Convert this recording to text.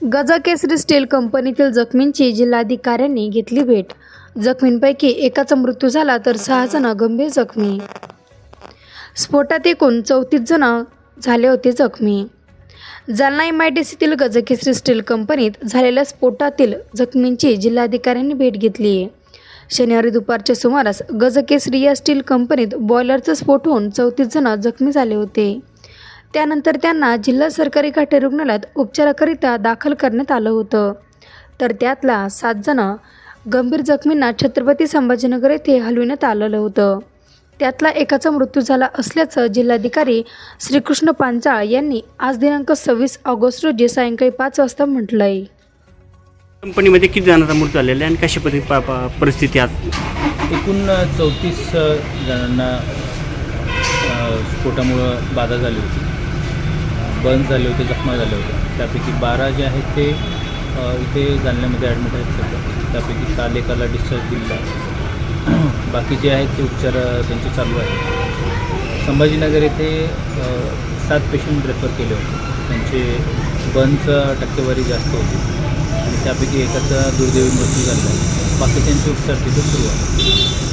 गजकेसरी steel कंपनीतील जखमींची जिल्हाधिकाऱ्यांनी घेतली भेट. जखमींपैकी एकाचा मृत्यू झाला तर सहा जण गंभीर जखमी. स्फोटात एकूण चौतीस जण झाले होते जखमी. जालना एम आय डी सीतील गजकेसरी स्टील कंपनीत झालेल्या स्फोटातील जखमींची जिल्हाधिकाऱ्यांनी भेट घेतली. आहे शनिवारी दुपारच्या सुमारास गजकेसरी या स्टील कंपनीत बॉयलरचा स्फोट होऊन चौतीस जण जखमी झाले होते. त्यानंतर त्यांना जिल्हा सरकारी घाटे रुग्णालयात उपचाराकरिता दाखल करण्यात आलं होतं. तर त्यातला सात जण गंभीर जखमींना छत्रपती संभाजीनगर येथे हलविण्यात आलेलं होतं. त्यातला एकाचा मृत्यू झाला असल्याचं जिल्हाधिकारी श्रीकृष्ण पांचाळ यांनी आज दिनांक सव्वीस ऑगस्ट रोजी सायंकाळी पाच वाजता म्हटलं आहे कंपनीमध्ये किती जणांचा मृत्यू झालेला आहे आणि कशा पद्धती प- प- परिस्थिती आज? एकूण चौतीस जणांना अ, स्फोटामुळं बाधा झाली होती. बंद झाले होते जखमा झाले होते. त्यापैकी बारा जे आहेत ते इथे जालन्यामध्ये ॲडमिट आहेत सध्या. त्यापैकी काल एकाला डिस्चार्ज दिलेला आहे. बाकीचे आहेत ते उपचार त्यांचे चालू आहेत. संभाजीनगर येथे सात पेशंट रेफर केले होते. त्यांचे बर्नचं टक्केवारी जास्त होती. आणि त्यापैकी एकाचा दुर्दैवी मृत्यू झाला. बाकी त्यांचे उपचार तिथे सुरू आहे